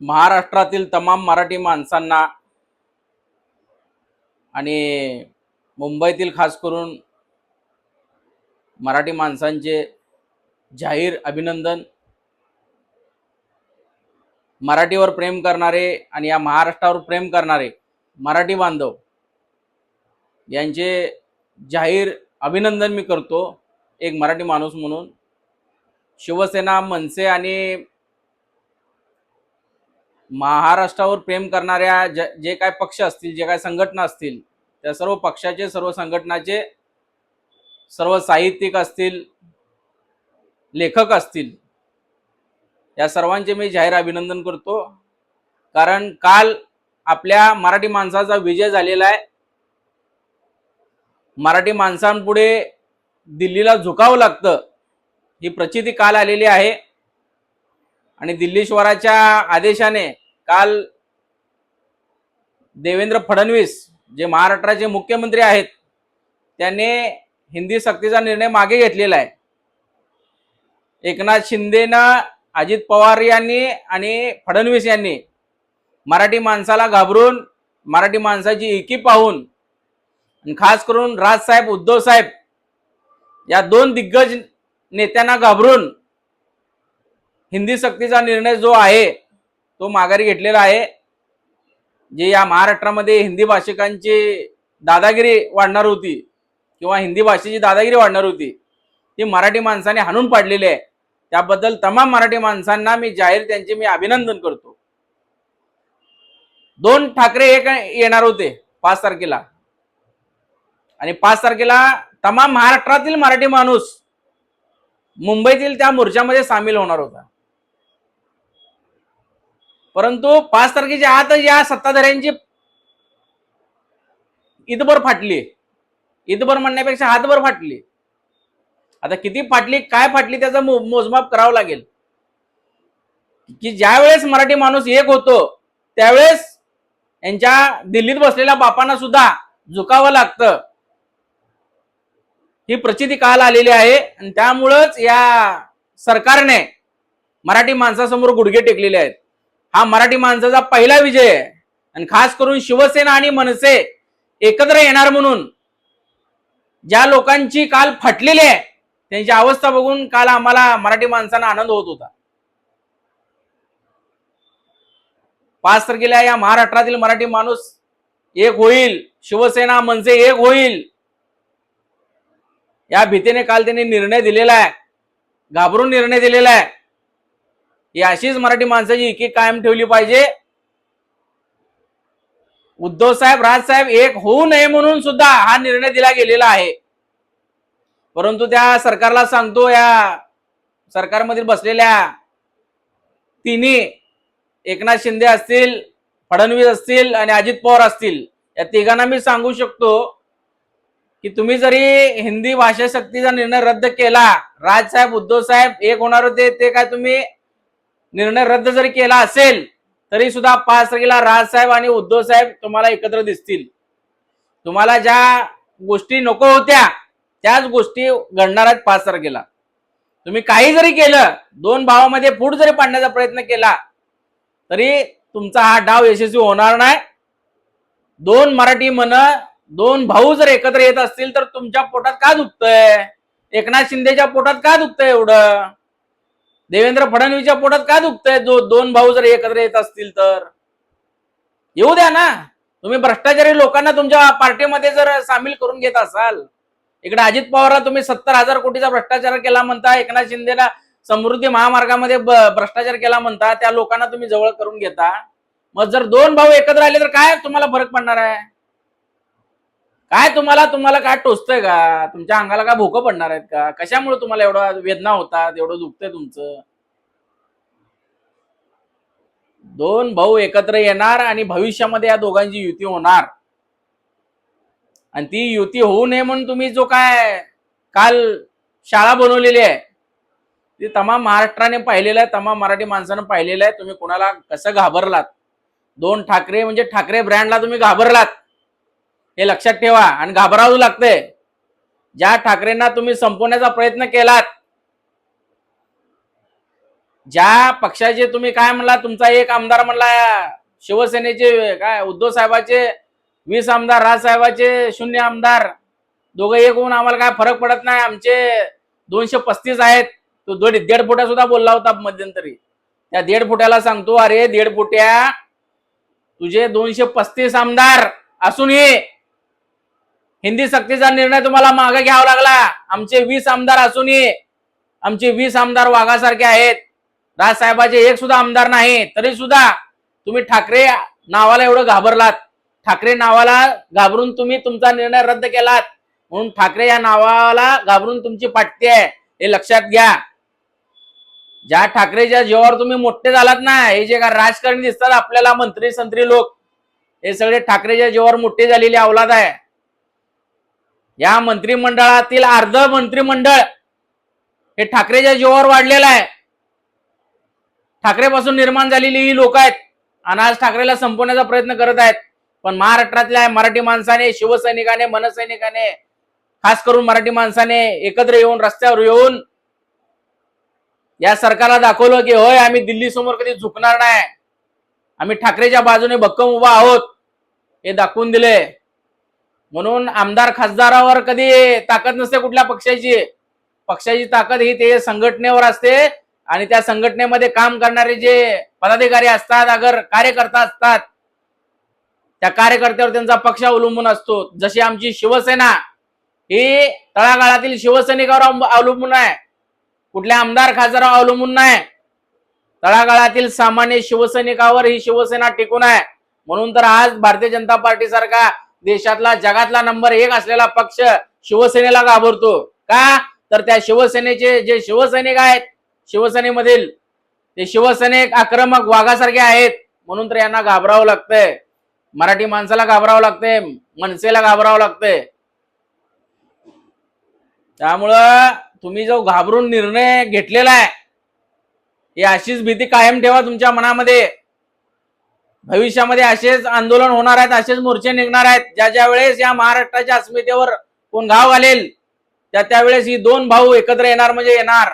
महाराष्ट्रातील तमाम मराठी माणसांना आणि मुंबईतील खास करून मराठी माणसांचे जाहीर अभिनंदन. मराठीवर प्रेम करणारे आणि या महाराष्ट्रावर प्रेम करणारे मराठी बांधव यांचे जाहीर अभिनंदन मी करतो. एक मराठी माणूस म्हणून. शिवसेना मनसे आणि महाराष्ट्रावर प्रेम करणाऱ्या ज जे काय पक्ष असतील जे काय संघटना असतील त्या सर्व पक्षाचे सर्व संघटनाचे सर्व साहित्यिक असतील लेखक असतील या सर्वांचे मी जाहीर अभिनंदन करतो. कारण काल आपल्या मराठी माणसाचा विजय झालेला आहे. मराठी माणसांपुढे दिल्लीला झुकावं लागतं ही प्रचिती काल आलेली आहे. आणि दिल्लीश्वराच्या आदेशाने काल देवेंद्र फडणवीस जे महाराष्ट्राचे मुख्यमंत्री आहेत त्याने हिंदी सक्तीचा निर्णय मागे घेतलेला आहे. एकनाथ शिंदेनं अजित पवार यांनी आणि फडणवीस यांनी मराठी माणसाला घाबरून मराठी माणसाची एकी पाहून आणि खास करून राजसाहेब उद्धव साहेब या दोन दिग्गज नेत्यांना घाबरून हिंदी सक्तीचा निर्णय जो आहे तो माघारी घेतलेला आहे. जे या महाराष्ट्रामध्ये हिंदी भाषिकांची दादागिरी वाढणार होती किंवा हिंदी भाषेची दादागिरी वाढणार होती ती मराठी माणसाने हाणून पाडलेली आहे. त्याबद्दल तमाम मराठी माणसांना मी जाहीर त्यांचे मी अभिनंदन करतो. दोन ठाकरे एक येणार होते पाच तारखेला. आणि पाच तारखेला तमाम महाराष्ट्रातील मराठी माणूस मुंबईतील त्या मोर्चामध्ये सामील होणार होता. परंतु पाच तारखेच्या आत या सत्ताधाऱ्यांची ईदभर फाटली. ईदभर म्हणण्यापेक्षा हातभर फाटली. आता किती फाटली काय फाटली त्याचा मोजमाप करावं लागेल. की ज्यावेळेस मराठी माणूस एक होतो त्यावेळेस यांच्या दिल्लीत बसलेल्या बापांना सुद्धा झुकावं लागतं. ही प्रचिती काल आलेली आहे आणि त्यामुळंच या सरकारने मराठी माणसासमोर गुडघे टेकलेले आहेत. हा मराठी माणसाचा पहिला विजय आहे. आणि खास करून शिवसेना आणि मनसे एकत्र येणार म्हणून ज्या लोकांची काल फाटलेली आहे त्यांची अवस्था बघून काल आम्हाला मराठी माणसांना आनंद होत होता. पाच तारखेला या महाराष्ट्रातील मराठी माणूस एक होईल शिवसेना मनसे एक होईल. या भीतीने काल त्यांनी निर्णय दिलेला आहे. घाबरून निर्णय दिलेला आहे. ही अशीच मराठी माणसाची एकी कायम ठेवली पाहिजे. उद्धव साहेब राजसाहेब एक होऊ नये म्हणून सुद्धा हा निर्णय दिला गेलेला आहे. परंतु त्या सरकारला सांगतो या सरकारमधील बसलेल्या तिन्ही एकनाथ शिंदे असतील फडणवीस असतील आणि अजित पवार असतील या तिघांना मी सांगू शकतो की तुम्ही जरी हिंदी भाषा सक्तीचा निर्णय रद्द केला राजसाहेब उद्धव साहेब एक होणार होते ते काय तुम्ही निर्णय रद्द जरी केला असेल तरी सुद्धा पाच तारखेला राजसाहेब आणि उद्धव साहेब तुम्हाला एकत्र दिसतील. तुम्हाला ज्या गोष्टी नको होत्या त्याच गोष्टी घडणार आहेत पाच तारखेला तुम्ही काही जरी केलं दोन भावामध्ये फूट जरी पाडण्याचा प्रयत्न केला तरी तुमचा हा डाव यशस्वी होणार नाही. दोन मराठी मन दोन भाऊ जर एकत्र येत असतील तर तुमच्या पोटात का दुखतंय? एकनाथ शिंदेच्या पोटात का दुखतंय एवढं? देवेंद्र फडणवीसच्या पोटात का दुखतंय? जो दोन भाऊ जर एकत्र येत असतील तर? येऊ द्या ना. तुम्ही भ्रष्टाचारी लोकांना तुमच्या पार्टीमध्ये जर सामील करून घेत असाल इकडे अजित पवारला तुम्ही सत्तर हजार कोटीचा भ्रष्टाचार केला म्हणता एकनाथ शिंदेला समृद्धी महामार्गामध्ये भ्रष्टाचार केला म्हणता त्या लोकांना तुम्ही जवळ करून घेता. मग जर दोन भाऊ एकत्र आले तर काय तुम्हाला फरक पडणार आहे? काय तुम्हाला तुम्हाला काय टोचतंय का? तुमच्या अंगाला काय भोकं पडणार आहेत का? कशामुळे तुम्हाला एवढा वेदना होतात एवढं दुखतंय तुमचं? दोन भाऊ एकत्र येणार आणि भविष्यामध्ये या दोघांची युती होणार. आणि ती युती होऊ नये म्हणून तुम्ही जो काय काल शाळा बनवलेली आहे ती तमाम महाराष्ट्राने पाहिलेलं आहे तमाम मराठी माणसानं पाहिलेलं आहे. तुम्ही कोणाला कसं घाबरलात? दोन ठाकरे म्हणजे ठाकरे ब्रँडला तुम्ही घाबरलात. हे लक्षात ठेवा आणि घाबरावं लागतंय ज्या ठाकरेंना तुम्ही संपवण्याचा प्रयत्न केलात ज्या पक्षाचे तुम्ही काय म्हणला तुमचा एक आमदार म्हणला शिवसेनेचे काय उद्धव साहेबाचे वीस आमदार राजसाहेबाचे शून्य आमदार दोघं एक होऊन आम्हाला काय फरक पडत नाही. आमचे दोनशे पस्तीस आहेत. तो दोड दीड फुटा सुद्धा बोलला होता मध्यंतरी. त्या दीड फुट्याला सांगतो अरे दीड फुट्या तुझे दोनशे पस्तीस आमदार असूनही हिंदी सक्तीचा निर्णय तुम्हाला मागे घ्यावा लागला. आमचे वीस आमदार असूनही आमचे वीस आमदार वाघासारखे आहेत. राजसाहेबाचे एक सुद्धा आमदार नाही तरी सुद्धा तुम्ही ठाकरे नावाला एवढं घाबरलात. ठाकरे नावाला घाबरून तुम्ही तुमचा निर्णय रद्द केलात. म्हणून ठाकरे या नावाला घाबरून तुमची पाठती आहे हे लक्षात घ्या. ज्या ठाकरेच्या जीवावर तुम्ही मोठे झालात ना हे जे का राजकारणी दिसतात आपल्याला मंत्री संत्री लोक हे सगळे ठाकरेच्या जीवावर मोठे झालेली अवलाद आहे. या मंत्रिमंडळातील अर्ध मंत्रिमंडळ हे ठाकरेच्या जीवावर वाढलेलं आहे. ठाकरेपासून निर्माण झालेली ही लोक आहेत आणि आज ठाकरेला संपवण्याचा प्रयत्न करत आहेत. पण महाराष्ट्रातल्या मराठी माणसाने शिवसैनिकाने मनसैनिकाने खास करून मराठी माणसाने एकत्र येऊन रस्त्यावर येऊन या सरकारला दाखवलं की होय आम्ही दिल्ली समोर कधी झुकणार नाही. आम्ही ठाकरेच्या बाजूने भक्कम उभा आहोत. हे दाखवून दिले. म्हणून आमदार खासदारावर कधी ताकद नसते कुठल्या पक्षाची. पक्षाची ताकद ही ते संघटनेवर असते आणि त्या संघटनेमध्ये काम करणारे जे पदाधिकारी असतात अगर कार्यकर्ता असतात त्या कार्यकर्त्यावर त्यांचा पक्ष अवलंबून असतो. जशी आमची शिवसेना ही तळागाळातील शिवसैनिकावर अवलंबून आहे. कुठल्या आमदार खासदारावर अवलंबून नाही. तळागाळातील सामान्य शिवसैनिकावर ही शिवसेना टिकून आहे. म्हणून तर आज भारतीय जनता पार्टी सारखा देशातला जगातला नंबर एक असलेला पक्ष शिवसेनेला घाबरतो. का? तर त्या शिवसेनेचे जे शिवसैनिक आहेत शिवसेनेमधील ते शिवसैनिक आक्रमक वाघासारखे आहेत म्हणून तर यांना घाबरावं लागतंय. मराठी माणसाला घाबरावं लागतंय मनसेला घाबरावं लागतंय. त्यामुळं तुम्ही जो घाबरून निर्णय घेतलेला आहे ही अशीच भीती कायम ठेवा तुमच्या मनामध्ये. भविष्यामध्ये असेच आंदोलन होणार आहेत असेच मोर्चे निघणार आहेत. ज्या ज्या वेळेस या महाराष्ट्राच्या अस्मितेवर कोण घाव घालेल त्या त्यावेळेस ही दोन भाऊ एकत्र येणार म्हणजे येणार.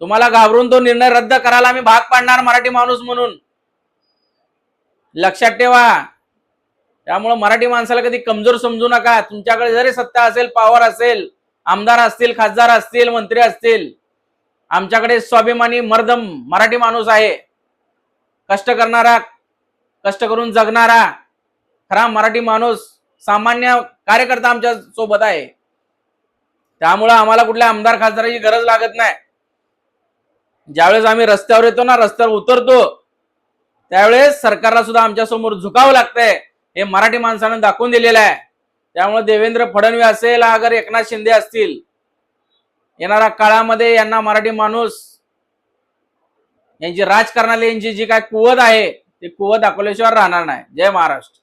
तुम्हाला घाबरून तो निर्णय रद्द करायला आम्ही भाग पाडणार मराठी माणूस म्हणून. लक्षात ठेवा. त्यामुळे मराठी माणसाला कधी कमजोर समजू नका. तुमच्याकडे जरी सत्ता असेल पॉवर असेल आमदार असतील खासदार असतील मंत्री असतील आमच्याकडे स्वाभिमानी मर्दम मराठी माणूस आहे. कष्ट करणारा कष्ट करून जगणारा खरा मराठी माणूस सामान्य कार्यकर्ता आमच्यासोबत आहे. त्यामुळं आम्हाला कुठल्या आमदार खासदाराची गरज लागत नाही. ज्यावेळेस आम्ही रस्त्यावर येतो ना रस्त्यावर उतरतो त्यावेळेस सरकारला सुद्धा आमच्यासमोर झुकावं लागतंय. हे मराठी माणसानं दाखवून दिलेलं आहे. त्यामुळे देवेंद्र फडणवीस असेल अगर एकनाथ शिंदे असतील येणाऱ्या काळामध्ये यांना मराठी माणूस यांची राजकारणाला यांची जी काय कुवत आहे ते कुवत दाखवल्याशिवाय राहणार नाही. जय महाराष्ट्र.